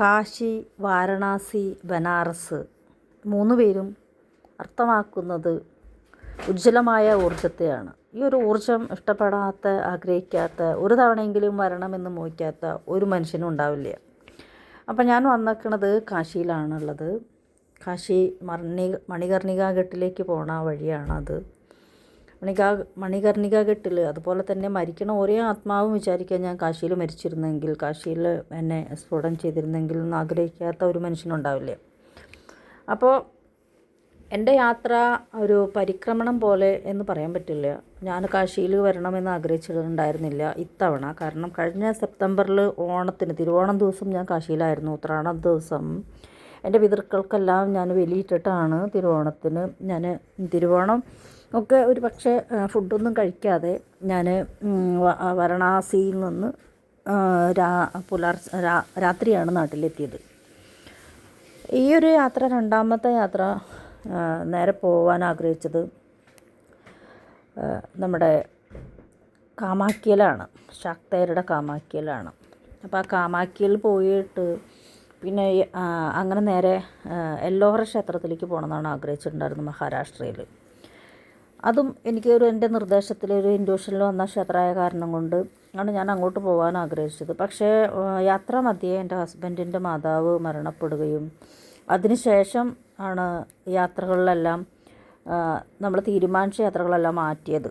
കാശി വാരണാസി ബനാറസ് മൂന്ന് പേരും അർത്ഥമാക്കുന്നത് ഉജ്ജ്വലമായ ഊർജത്തെയാണ്. ഈ ഒരു ഊർജം ഇഷ്ടപ്പെടാത്ത ആഗ്രഹിക്കാത്ത ഒരു തവണയെങ്കിലും വരണമെന്ന് മോഹിക്കാത്ത ഒരു മനുഷ്യനും ഉണ്ടാവില്ല. അപ്പം ഞാൻ വന്നിരിക്കണത് കാശിയിലാണുള്ളത്. കാശി മണി മണികർണിക ഘട്ടിലേക്ക് പോണ വഴിയാണത്. മണികാ മണികർണിക കെട്ടിൽ അതുപോലെ തന്നെ മരിക്കണ ഒരേ ആത്മാവും വിചാരിക്കാൻ ഞാൻ കാശിയിൽ മരിച്ചിരുന്നെങ്കിൽ കാശിയിൽ എന്നെ സ്ഫോടനം ചെയ്തിരുന്നെങ്കിൽ എന്ന് ആഗ്രഹിക്കാത്ത ഒരു മനുഷ്യനുണ്ടാവില്ലേ? അപ്പോൾ എന്റെ യാത്ര ഒരു പരിക്രമണം പോലെ എന്ന് പറയാൻ പറ്റില്ല. ഞാൻ കാശിയിൽ വരണമെന്ന് ആഗ്രഹിച്ചിട്ടുണ്ടായിരുന്നില്ല ഇത്തവണ. കാരണം കഴിഞ്ഞ സെപ്റ്റംബറിൽ ഓണത്തിന് തിരുവോണം ദിവസം ഞാൻ കാശിയിലായിരുന്നു. ഉത്രാണ ദിവസം എന്റെ പിതൃക്കൾക്കെല്ലാം ഞാൻ വെലിയിട്ടിട്ടാണ് തിരുവോണത്തിന്. ഞാൻ തിരുവോണം ഒക്കെ ഒരു പക്ഷേ ഫുഡൊന്നും കഴിക്കാതെ ഞാൻ വാരണാസിയിൽ നിന്ന് രാ പുലർ രാത്രിയാണ് നാട്ടിലെത്തിയത്. ഈ ഒരു യാത്ര രണ്ടാമത്തെ യാത്ര നേരെ പോകാൻ ആഗ്രഹിച്ചത് നമ്മുടെ കാമാക്കിയലാണ് ശാക്തേരുടെ കാമാക്കിയലാണ് അപ്പോൾ ആ കാമാക്കിയൽ പോയിട്ട് പിന്നെ അങ്ങനെ നേരെ എല്ലോറ ക്ഷേത്രത്തിലേക്ക് പോകണമെന്നാണ് ആഗ്രഹിച്ചിട്ടുണ്ടായിരുന്നത് മഹാരാഷ്ട്രയിൽ അതും എനിക്ക് ഒരു എന്റെ നിർദ്ദേശത്തിൽ ഒരു ഇൻഡ്യൂഷനിൽ വന്ന ക്ഷേത്രമായ കാരണം കൊണ്ട് ആണ് ഞാൻ അങ്ങോട്ട് പോകാൻ ആഗ്രഹിച്ചത്. പക്ഷേ യാത്ര മധ്യേ എന്റെ ഹസ്ബൻഡിന്റെ മാതാവ് മരണപ്പെടുകയും അതിനുശേഷം ആണ് യാത്രകളിലെല്ലാം നമ്മൾ തീരുമാനിച്ച യാത്രകളെല്ലാം മാറ്റിയത്.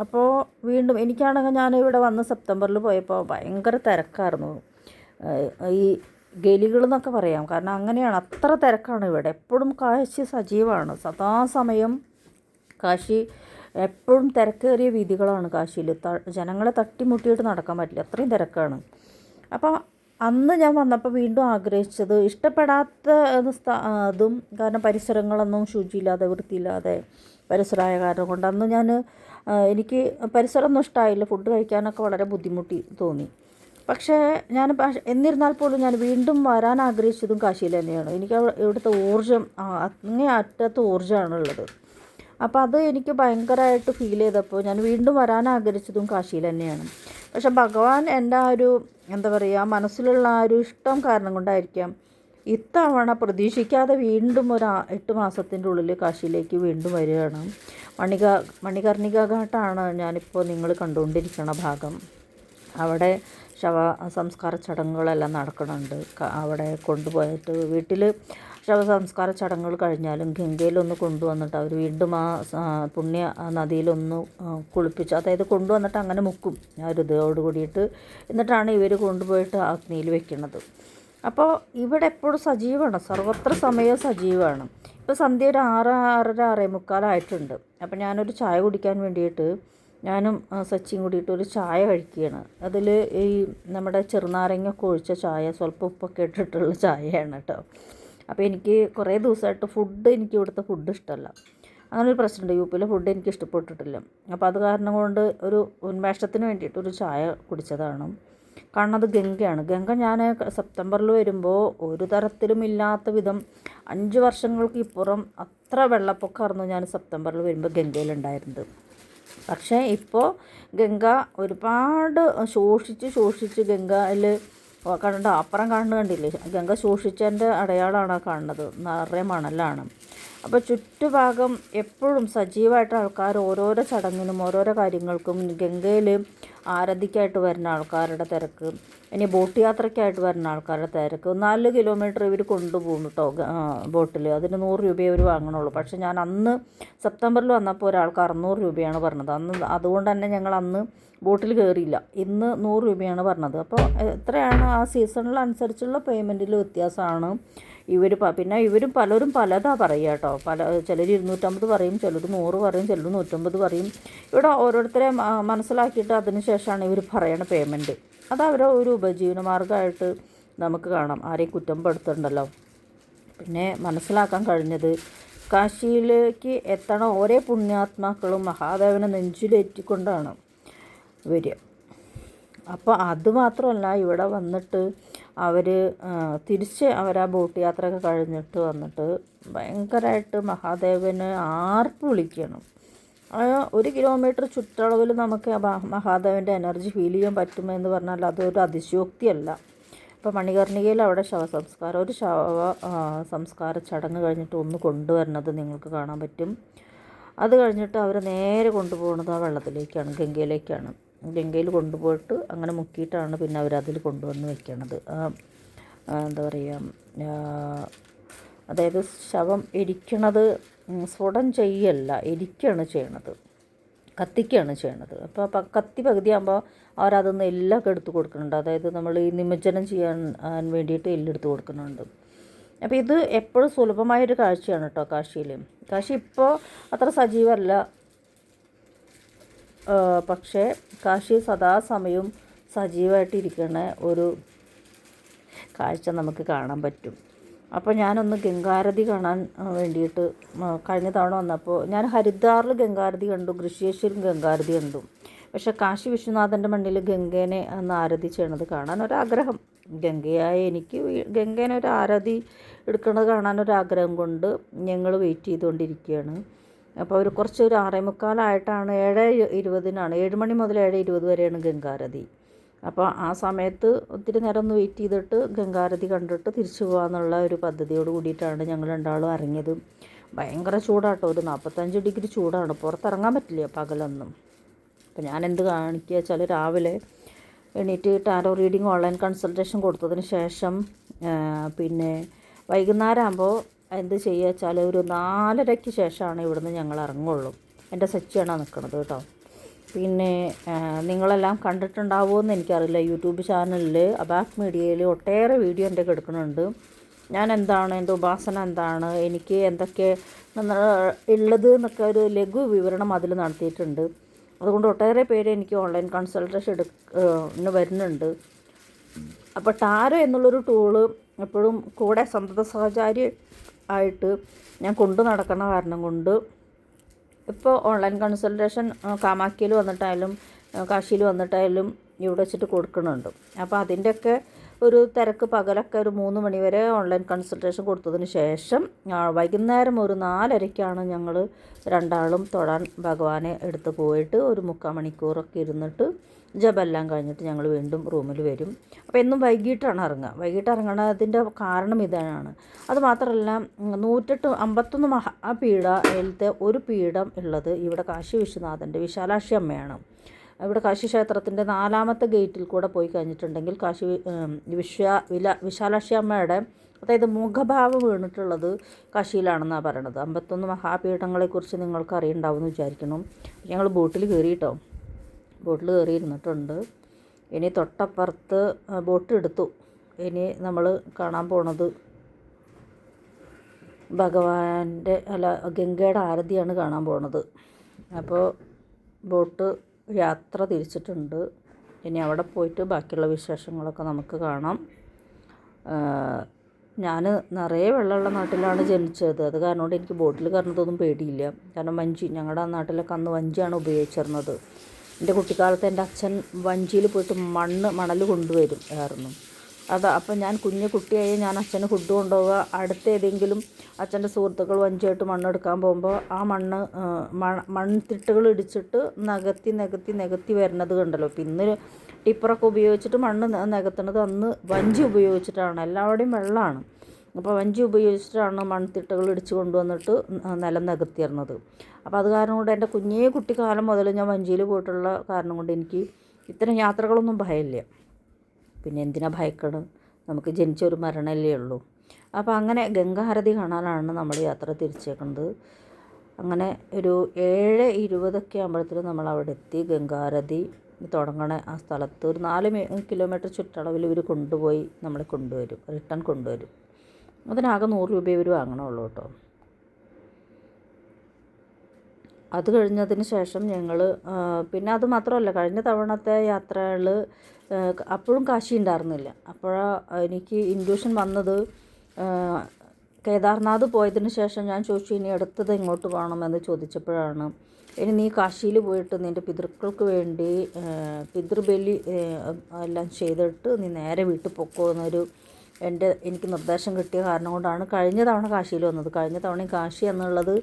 അപ്പോൾ വീണ്ടും എനിക്കാണെങ്കിൽ ഞാൻ ഇവിടെ വന്ന് സെപ്റ്റംബറിൽ പോയപ്പോൾ ഭയങ്കര തിരക്കായിരുന്നു. ഈ ഗലികൾ എന്നൊക്കെ പറയാം. കാരണം അങ്ങനെയാണ് അത്ര തിരക്കാണ് ഇവിടെ. എപ്പോഴും കാഴ്ച സജീവമാണ് സദാസമയം കാശി എപ്പോഴും തിരക്കേറിയ വീതികളാണ് കാശിയിൽ. ജനങ്ങളെ തട്ടിമുട്ടിയിട്ട് നടക്കാൻ പറ്റില്ല. അത്രയും തിരക്കാണ്. അപ്പോൾ അന്ന് ഞാൻ വന്നപ്പോൾ വീണ്ടും ആഗ്രഹിച്ചത് ഇഷ്ടപ്പെടാത്ത അതും കാരണം പരിസരങ്ങളൊന്നും ശുചിയില്ലാതെ വൃത്തിയില്ലാതെ പരിസരമായ കാരണം കൊണ്ട് അന്ന് ഞാൻ എനിക്ക് പരിസരമൊന്നും ഇഷ്ടമായില്ല ഫുഡ് കഴിക്കാനൊക്കെ വളരെ ബുദ്ധിമുട്ടി തോന്നി. പക്ഷേ ഞാൻ എന്നിരുന്നാൽ പോലും ഞാൻ വീണ്ടും വരാൻ ആഗ്രഹിച്ചതും കാശിയിൽ തന്നെയാണ്. എനിക്ക് ഇവിടുത്തെ ഊർജം അങ്ങേ അറ്റത്ത് ഊർജമാണുള്ളത്. അപ്പോൾ അത് എനിക്ക് ഭയങ്കരമായിട്ട് ഫീൽ ചെയ്തപ്പോൾ ഞാൻ വീണ്ടും വരാൻ ആഗ്രഹിച്ചതും കാശിയിൽ തന്നെയാണ്. പക്ഷെ ഭഗവാൻ എന്റെ ആ ഒരു എന്താ പറയുക മനസ്സിലുള്ള ആ ഒരു ഇഷ്ടം കാരണം കൊണ്ടായിരിക്കാം ഇത്തവണ പ്രതീക്ഷിക്കാതെ വീണ്ടും ഒരു എട്ട് മാസത്തിന്റെ ഉള്ളിൽ കാശിയിലേക്ക് വീണ്ടും വരികയാണ്. മണിക മണികർണിക ഘാട്ടാണ് ഞാനിപ്പോൾ നിങ്ങൾ കണ്ടുകൊണ്ടിരിക്കുന്ന ഭാഗം. അവിടെ ശവ സംസ്കാര ചടങ്ങുകളെല്ലാം നടക്കുന്നുണ്ട് അവിടെ കൊണ്ടുപോയിട്ട് വീട്ടിൽ ശവസംസ്കാര ചടങ്ങുകൾ കഴിഞ്ഞാലും ഗംഗയിലൊന്ന് കൊണ്ടുവന്നിട്ട് അവർ വീണ്ടും ആ പുണ്യ നദിയിലൊന്ന് കുളിപ്പിച്ച് അതായത് കൊണ്ടുവന്നിട്ട് അങ്ങനെ മുക്കും. ആ ഹൃദയോട് കൂടിയിട്ട് എന്നിട്ടാണ് ഇവർ കൊണ്ടുപോയിട്ട് അഗ്നിയിൽ വെക്കുന്നത് അപ്പോൾ ഇവിടെ എപ്പോഴും സജീവമാണ് സർവത്ര സമയം സജീവമാണ് ഇപ്പോൾ സന്ധ്യ ഒരു ആറ് ആറര ആറേ മുക്കാലായിട്ടുണ്ട് അപ്പോൾ ഞാനൊരു ചായ കുടിക്കാൻ വേണ്ടിയിട്ട് ഞാനും സച്ചിയും കൂടിയിട്ട് ഒരു ചായ കഴിക്കുകയാണ്. അതിൽ ഈ നമ്മുടെ ചെറുനാരങ്ങ ഒഴിച്ച ചായ സ്വല്പം ഉപ്പൊക്കെ ഇട്ടിട്ടുള്ള ചായയാണ് കേട്ടോ. അപ്പോൾ എനിക്ക് കുറേ ദിവസമായിട്ട് ഫുഡ് എനിക്ക് ഇവിടുത്തെ ഫുഡ് ഇഷ്ടമല്ല. അങ്ങനെ ഒരു പ്രശ്നമുണ്ട്. യു പിയിലെ ഫുഡ് എനിക്ക് ഇഷ്ടപ്പെട്ടിട്ടില്ല. അപ്പോൾ അത് കാരണം കൊണ്ട് ഒരു ഉന്മേഷത്തിന് വേണ്ടിയിട്ട് ഒരു ചായ കുടിച്ചതാണ്. കാരണം അത് ഗംഗയാണ്. ഗംഗ ഞാൻ സെപ്റ്റംബറിൽ വരുമ്പോൾ ഒരു തരത്തിലും ഇല്ലാത്ത വിധം അഞ്ച് വർഷങ്ങൾക്ക് ഇപ്പുറം അത്ര വെള്ളപ്പൊക്കമായിരുന്നു ഞാൻ സെപ്റ്റംബറിൽ വരുമ്പോൾ ഗംഗയിലുണ്ടായിരുന്നത് പക്ഷേ ഇപ്പോൾ ഗംഗ ഒരുപാട് ശോഷിച്ച് ശോഷിച്ച് ഗംഗയിൽ കണ്ടോ അപ്പുറം കാണുന്നത് കണ്ടില്ലേ? ഗംഗ സൂക്ഷിച്ചതിന്റെ അടയാളമാണ് കാണുന്നത്. നിറയെ മണലാണ്. അപ്പോൾ ചുറ്റുഭാഗം എപ്പോഴും സജീവമായിട്ട് ആൾക്കാർ ഓരോരോ ചടങ്ങിനും ഓരോരോ കാര്യങ്ങൾക്കും ഗംഗയിൽ ആരതിക്കായിട്ട് വരുന്ന ആൾക്കാരുടെ തിരക്ക് ഇനി ബോട്ട് യാത്രയ്ക്കായിട്ട് വരുന്ന ആൾക്കാരുടെ തിരക്ക്. നാല് കിലോമീറ്റർ ഇവർ കൊണ്ടുപോകും കേട്ടോ ബോട്ടിൽ അതിന് നൂറ് രൂപയെ അവർ വാങ്ങണുള്ളൂ. പക്ഷേ ഞാൻ അന്ന് സെപ്റ്റംബറിൽ വന്നപ്പോൾ ഒരാൾക്ക് അറുന്നൂറ് രൂപയാണ് പറഞ്ഞത്. അന്ന് അതുകൊണ്ട് തന്നെ ഞങ്ങൾ അന്ന് ബോട്ടിൽ കയറിയില്ല. ഇന്ന് നൂറ് രൂപയാണ് പറഞ്ഞത്. അപ്പോൾ എത്രയാണ് ആ സീസണിൽ അനുസരിച്ചുള്ള പേയ്മെന്റിൽ വ്യത്യാസമാണ്. ഇവർ പിന്നെ ഇവരും പലരും പലതാ പറയുക കേട്ടോ. പല ചിലർ ഇരുന്നൂറ്റമ്പത് പറയും ചിലർ നൂറ് പറയും ചിലർ നൂറ്റമ്പത് പറയും. ഇവിടെ ഓരോരുത്തരെ മനസ്സിലാക്കിയിട്ട് അതിന് ശേഷമാണ് ഇവർ പറയണ പേയ്മെന്റ് അത് അവരെ ഒരു ഉപജീവന മാർഗമായിട്ട് നമുക്ക് കാണാം. ആരെയും കുറ്റം പെടുത്തുന്നുണ്ടല്ലോ പിന്നെ മനസ്സിലാക്കാൻ കഴിഞ്ഞത് കാശിയിലേക്ക് എത്തണ ഓരോ പുണ്യാത്മാക്കളും മഹാദേവനെ നെഞ്ചിലേറ്റിക്കൊണ്ടാണ് വരിക. അപ്പോൾ അതുമാത്രമല്ല ഇവിടെ വന്നിട്ട് അവർ തിരിച്ച് അവർ ആ ബോട്ട് യാത്രയൊക്കെ കഴിഞ്ഞിട്ട് വന്നിട്ട് ഭയങ്കരമായിട്ട് മഹാദേവന് ആർപ്പ് വിളിക്കണം. ഒരു കിലോമീറ്റർ ചുറ്റളവിൽ നമുക്ക് മഹാദേവന്റെ എനർജി ഫീൽ ചെയ്യാൻ പറ്റുമെന്ന് പറഞ്ഞാൽ അതൊരു അതിശയോക്തിയല്ല. ഇപ്പോൾ മണികർണികയിൽ അവിടെ ശവസംസ്കാരം ഒരു ശവ സംസ്കാര ചടങ്ങ് കഴിഞ്ഞിട്ട് ഒന്ന് കൊണ്ടുവരുന്നത് നിങ്ങൾക്ക് കാണാൻ പറ്റും. അത് കഴിഞ്ഞിട്ട് അവർ നേരെ കൊണ്ടുപോകുന്നത് ആ വെള്ളത്തിലേക്കാണ് ഗംഗയിലേക്കാണ്. ഗംഗയിൽ കൊണ്ടുപോയിട്ട് അങ്ങനെ മുക്കിയിട്ടാണ് പിന്നെ അവരതിൽ കൊണ്ടുവന്ന് വെക്കണത്. എന്താ പറയുക അതായത് ശവം എരിക്കണത് സ്ഫുടം ചെയ്യല്ല എരിക്കുകയാണ് ചെയ്യണത്. കത്തിക്കുകയാണ് ചെയ്യണത്. അപ്പോൾ കത്തി പകുതിയാകുമ്പോൾ അവരതൊന്ന് എല്ലൊക്കെ എടുത്ത് കൊടുക്കുന്നുണ്ട്. അതായത് നമ്മൾ ഈ നിമജ്ജനം ചെയ്യാൻ വേണ്ടിയിട്ട് എല്ലെടുത്ത് കൊടുക്കുന്നുണ്ട്. അപ്പോൾ ഇത് എപ്പോഴും സുലഭമായൊരു കാഴ്ചയാണ് കേട്ടോ കാശിയിൽ കാശി ഇപ്പോൾ അത്ര സജീവമല്ല പക്ഷേ കാശി സദാസമയവും സജീവമായിട്ടിരിക്കുന്ന ഒരു കാഴ്ച നമുക്ക് കാണാൻ പറ്റും. അപ്പോൾ ഞാനൊന്ന് ഗംഗാരതി കാണാൻ വേണ്ടിയിട്ട് കഴിഞ്ഞ തവണ വന്നപ്പോൾ ഞാൻ ഹരിദ്വാറിൽ ഗംഗാരതി കണ്ടു ഋഷിയേശ്വരം ഗംഗാരതി കണ്ടു. പക്ഷെ കാശി വിശ്വനാഥന്റെ മണ്ണിൽ ഗംഗേനെ ഒന്ന് ആരതി ചെയ്യണത് കാണാൻ ഒരാഗ്രഹം. ഗംഗയായ എനിക്ക് ഗംഗേനെ ഒരു ആരതി എടുക്കുന്നത് കാണാൻ ഒരാഗ്രഹം കൊണ്ട് ഞങ്ങൾ വെയിറ്റ് ചെയ്തുകൊണ്ടിരിക്കുകയാണ് അപ്പോൾ ഒരു കുറച്ച് ഒരു ആറേ മുക്കാലായിട്ടാണ് ഏഴ് ഇരുപതിനാണ്. ഏഴ് മണി മുതൽ ഏഴ് ഇരുപത് വരെയാണ് ഗംഗാരതി. അപ്പോൾ ആ സമയത്ത് ഒത്തിരി നേരം ഒന്ന് വെയിറ്റ് ചെയ്തിട്ട് ഗംഗാരതി കണ്ടിട്ട് തിരിച്ചു പോകാമെന്നുള്ള ഒരു പദ്ധതിയോട് കൂടിയിട്ടാണ് ഞങ്ങൾ രണ്ടാളും ഇറങ്ങിയത്. ഭയങ്കര ചൂടാട്ടോ ഒരു നാൽപ്പത്തഞ്ച് ഡിഗ്രി ചൂടാണ്. പുറത്തിറങ്ങാൻ പറ്റില്ല പകലൊന്നും. അപ്പോൾ ഞാൻ എന്ത് കാണിക്കുക വെച്ചാൽ രാവിലെ എണീറ്റ് ടാരോ റീഡിങ് ഓൺലൈൻ കൺസൾട്ടേഷൻ കൊടുത്തതിന് ശേഷം പിന്നെ വൈകുന്നേരം ആകുമ്പോൾ എന്ത് ചെയ്യുക വെച്ചാൽ ഒരു നാലരയ്ക്ക് ശേഷമാണ് ഇവിടുന്ന് ഞങ്ങൾ ഇറങ്ങുള്ളൂ. എന്റെ സച്ചിയാണ് നിൽക്കുന്നത് കേട്ടോ. പിന്നെ നിങ്ങളെല്ലാം കണ്ടിട്ടുണ്ടാവുമോ എന്ന് എനിക്കറിയില്ല. യൂട്യൂബ് ചാനലിൽ അബാക്ക് മീഡിയയിൽ ഒട്ടേറെ വീഡിയോ എന്റെ കിടക്കുന്നുണ്ട് ഞാൻ എന്താണ് എന്റെ ഉപാസന എന്താണ് എനിക്ക് എന്തൊക്കെ ഉള്ളത് എന്നൊക്കെ ഒരു ലഘു വിവരണം അതിൽ നടത്തിയിട്ടുണ്ട്. അതുകൊണ്ട് ഒട്ടേറെ പേര് എനിക്ക് ഓൺലൈൻ കൺസൾട്ടേഷൻ എടു വരുന്നുണ്ട്. അപ്പോൾ ടാരോ എന്നുള്ളൊരു ടൂൾ എപ്പോഴും കൂടെ സന്തത സഹചാരി ആയിട്ട് ഞാൻ കൊണ്ടു നടക്കണ കാരണം കൊണ്ട് ഇപ്പോൾ ഓൺലൈൻ കൺസൾട്ടേഷൻ കാമാക്കിയിൽ വന്നിട്ടായാലും കാശിയിൽ വന്നിട്ടായാലും ഇവിടെ വെച്ചിട്ട് കൊടുക്കുന്നുണ്ട് അപ്പോൾ അതിന്റെയൊക്കെ ഒരു തിരക്ക് പകലൊക്കെ ഒരു മൂന്ന് മണിവരെ ഓൺലൈൻ കൺസൾട്ടേഷൻ കൊടുത്തതിന് ശേഷം വൈകുന്നേരം ഒരു നാലരയ്ക്കാണ് ഞങ്ങൾ രണ്ടാളും തൊടാൻ ഭഗവാനെ എടുത്ത് പോയിട്ട് ഒരു മുക്കാൽ മണിക്കൂറൊക്കെ ഇരുന്നിട്ട് ജപെല്ലാം കഴിഞ്ഞിട്ട് ഞങ്ങൾ വീണ്ടും റൂമിൽ വരും. അപ്പോൾ എന്നും വൈകിട്ടാണ് ഇറങ്ങുക. വൈകിട്ട് ഇറങ്ങണതിന്റെ കാരണം ഇതാണ്. അത് മാത്രമല്ല നൂറ്റെട്ട് അമ്പത്തൊന്ന് മഹാപീഠയിലത്തെ ഒരു പീഠം ഉള്ളത് ഇവിടെ കാശി വിശ്വനാഥന്റെ വിശാലാക്ഷി അമ്മയാണ്. ഇവിടെ കാശി ക്ഷേത്രത്തിന്റെ നാലാമത്തെ ഗേറ്റിൽ കൂടെ പോയി കഴിഞ്ഞിട്ടുണ്ടെങ്കിൽ കാശി വിശ്വ വില വിശാലാക്ഷി അമ്മയുടെ അതായത് മുഖഭാവം വീണിട്ടുള്ളത് കാശിയിലാണെന്നാണ് പറയണത് അമ്പത്തൊന്ന് മഹാപീഠങ്ങളെക്കുറിച്ച് നിങ്ങൾക്ക് അറിയണ്ടാവുമെന്ന് വിചാരിക്കണം ഞങ്ങൾ ബോട്ടിൽ കയറി കേട്ടോ ബോട്ടിൽ കയറി ഇരുന്നിട്ടുണ്ട്. ഇനി തൊട്ടപ്പുറത്ത് ബോട്ട് എടുത്തു. ഇനി നമ്മൾ കാണാൻ പോണത് ഭഗവാന്റെ അല്ല ഗംഗയുടെ ആരതിയാണ് കാണാൻ പോണത്. അപ്പോൾ ബോട്ട് യാത്ര തിരിച്ചിട്ടുണ്ട്. ഇനി അവിടെ പോയിട്ട് ബാക്കിയുള്ള വിശേഷങ്ങളൊക്കെ നമുക്ക് കാണാം. ഞാൻ നിറയെ വെള്ളമുള്ള നാട്ടിലാണ് ജനിച്ചത്. അത് കാരണം എനിക്ക് ബോട്ടിൽ കയറുന്നതൊന്നും പേടിയില്ല. കാരണം വഞ്ചി ഞങ്ങളുടെ നാട്ടിലൊക്കെ അന്ന് വഞ്ചിയാണ് ഉപയോഗിച്ചിരുന്നത്. എന്റെ കുട്ടിക്കാലത്ത് എന്റെ അച്ഛൻ വഞ്ചിയിൽ പോയിട്ട് മണ്ണ് മണൽ കൊണ്ടുവരും ആയിരുന്നു. അത് അപ്പം ഞാൻ കുഞ്ഞു കുട്ടിയായി ഞാൻ അച്ഛന് ഫുഡ് കൊണ്ടുപോവുക. അടുത്ത ഏതെങ്കിലും അച്ഛന്റെ സുഹൃത്തുക്കൾ വഞ്ചിയായിട്ട് മണ്ണെടുക്കാൻ പോകുമ്പോൾ ആ മണ്ണ് മൺതിട്ടുകൾ ഇടിച്ചിട്ട് നികത്തി നികത്തി നികത്തി വരുന്നത് കണ്ടല്ലോ. പിന്നെ ടിപ്പറൊക്കെ ഉപയോഗിച്ചിട്ട് മണ്ണ് നികത്തുന്നത് അന്ന് വഞ്ചി ഉപയോഗിച്ചിട്ടാണ്. എല്ലാവരുടെയും വെള്ളമാണ്. അപ്പോൾ വഞ്ചി ഉപയോഗിച്ചിട്ടാണ് മൺതിട്ടകൾ ഇടിച്ച് കൊണ്ടുവന്നിട്ട് നിലം നികത്തിയിരുന്നത്. അപ്പോൾ അത് കാരണം കൊണ്ട് എന്റെ കുഞ്ഞേ കുട്ടിക്കാലം മുതൽ ഞാൻ വഞ്ചിയിൽ പോയിട്ടുള്ള കാരണം കൊണ്ട് എനിക്ക് ഇത്തരം യാത്രകളൊന്നും ഭയമില്ല. പിന്നെ എന്തിനാ ഭയക്കണം? നമുക്ക് ജനിച്ചൊരു മരണമല്ലേ ഉള്ളൂ. അപ്പോൾ അങ്ങനെ ഗംഗാരതി കാണാനാണ് നമ്മൾ യാത്ര തിരിച്ചേക്കുന്നത്. അങ്ങനെ ഒരു ഏഴ് ഇരുപതൊക്കെ ആകുമ്പോഴത്തേക്കും നമ്മൾ അവിടെ എത്തി. ഗംഗാരതി തുടങ്ങണ ആ സ്ഥലത്ത് ഒരു നാല് കിലോമീറ്റർ ചുറ്റളവിൽ ഇവർ കൊണ്ടുപോയി നമ്മളെ കൊണ്ടുവരും. റിട്ടേൺ കൊണ്ടുവരും. അതിനാകെ നൂറ് രൂപ ഇവർ വാങ്ങണുള്ളൂ കേട്ടോ. അത് കഴിഞ്ഞതിന് ശേഷം ഞങ്ങൾ പിന്നെ അത് മാത്രമല്ല കഴിഞ്ഞ തവണത്തെ യാത്രകൾ അപ്പോഴും കാശി ഉണ്ടായിരുന്നില്ല. അപ്പോഴാണ് എനിക്ക് ഇൻഡ്യൂഷൻ വന്നത് കേദാർനാഥ് പോയതിന് ശേഷം ഞാൻ ചോദിച്ചു ഇനി അടുത്തത് എങ്ങോട്ട് പോകണമെന്ന് ചോദിച്ചപ്പോഴാണ് ഇനി നീ കാശിയിൽ പോയിട്ട് നിന്റെ പിതൃക്കൾക്ക് വേണ്ടി പിതൃബലി എല്ലാം ചെയ്തിട്ട് നീ നേരെ വീട്ടിൽ പൊക്കോ എന്നൊരു എന്റെ എനിക്ക് നിർദ്ദേശം കിട്ടിയ കാരണം കൊണ്ടാണ് കഴിഞ്ഞ തവണ കാശിയിൽ വന്നത്. കഴിഞ്ഞ തവണ കാശി എന്നുള്ളത്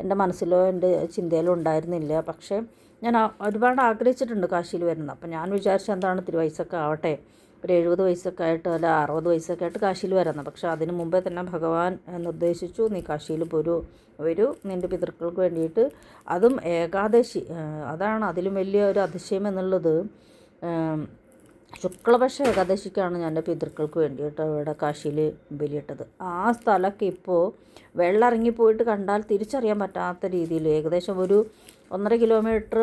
എന്റെ മനസ്സിലോ എന്റെ ചിന്തയിലോ ഉണ്ടായിരുന്നില്ല. പക്ഷേ ഞാൻ ഒരുപാട് ആഗ്രഹിച്ചിട്ടുണ്ട് കാശിയിൽ വരുന്നത്. അപ്പം ഞാൻ വിചാരിച്ച എന്താണ് തിരുവയസ്സൊക്കെ ആവട്ടെ. ഒരു എഴുപത് വയസ്സൊക്കെ ആയിട്ട് അല്ല അറുപത് വയസ്സൊക്കെ ആയിട്ട് കാശിയിൽ വരുന്നത്. പക്ഷേ അതിന് മുമ്പേ തന്നെ ഭഗവാൻ നിർദ്ദേശിച്ചു നീ കാശിയിൽ പോരൂ വരൂ നിന്റെ പിതൃക്കൾക്ക് വേണ്ടിയിട്ട്. അതും ഏകാദശി അതാണ് അതിലും വലിയ ഒരു അതിശയം എന്നുള്ളത്. ശുക്ലപക്ഷ ഏകാദശിക്കാണ് ഞാൻ എന്റെ പിതൃക്കൾക്ക് വേണ്ടിയിട്ട് ഇവിടെ കാശിയിൽ ബലിയിട്ടത്. ആ സ്ഥലമൊക്കെ ഇപ്പോൾ വെള്ളം ഇറങ്ങിപ്പോയിട്ട് കണ്ടാൽ തിരിച്ചറിയാൻ പറ്റാത്ത രീതിയിൽ ഏകദേശം ഒരു ഒന്നര കിലോമീറ്റർ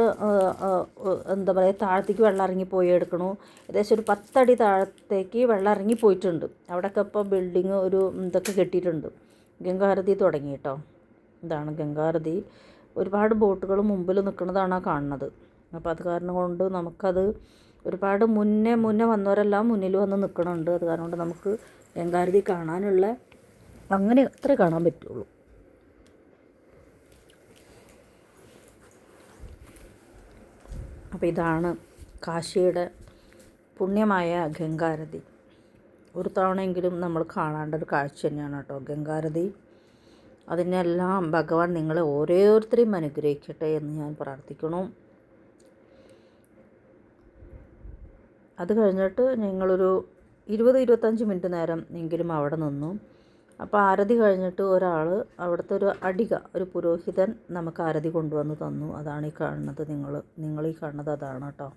എന്താ പറയുക താഴത്തേക്ക് വെള്ളം ഇറങ്ങിപ്പോയി എടുക്കണു. ഏകദേശം ഒരു പത്തടി താഴത്തേക്ക് വെള്ളം ഇറങ്ങിപ്പോയിട്ടുണ്ട് അവിടെയൊക്കെ ഇപ്പോൾ ബിൽഡിങ് ഒരു ഇതൊക്കെ കെട്ടിയിട്ടുണ്ട്. ഗംഗാരതി തുടങ്ങി കേട്ടോ. ഇതാണ് ഗംഗാരതി. ഒരുപാട് ബോട്ടുകൾ മുമ്പിൽ നിൽക്കുന്നതാണ് കാണുന്നത്. അപ്പോൾ അത് കാരണം കൊണ്ട് നമുക്കത് ഒരുപാട് മുന്നേ മുന്നേ വന്നവരെല്ലാം മുന്നിൽ വന്ന് നിൽക്കണുണ്ട് അത് കാരണം കൊണ്ട് നമുക്ക് ഗംഗാരതി കാണാനുള്ള അങ്ങനെ അത്രേ കാണാൻ പറ്റുള്ളൂ. അപ്പോൾ ഇതാണ് കാശിയുടെ പുണ്യമായ ഗംഗാരതി. ഒരു തവണയെങ്കിലും നമ്മൾ കാണേണ്ട ഒരു കാഴ്ച തന്നെയാണ് കേട്ടോ ഗംഗാരതി. അതിനെല്ലാം ഭഗവാൻ നിങ്ങളെ ഓരോരുത്തരെയും അനുഗ്രഹിക്കട്ടെ എന്ന് ഞാൻ പ്രാർത്ഥിക്കണം അത് കഴിഞ്ഞിട്ട് ഞങ്ങളൊരു ഇരുപത് ഇരുപത്തഞ്ച് മിനിറ്റ് നേരം എങ്കിലും അവിടെ നിന്നു. അപ്പോൾ ആരതി കഴിഞ്ഞിട്ട് ഒരാൾ അവിടുത്തെ ഒരു അടിക ഒരു പുരോഹിതൻ നമുക്ക് ആരതി കൊണ്ടുവന്ന് തന്നു. അതാണ് ഈ കാണുന്നത് നിങ്ങൾ നിങ്ങൾ ഈ കാണുന്നത് അതാണ് കേട്ടോ.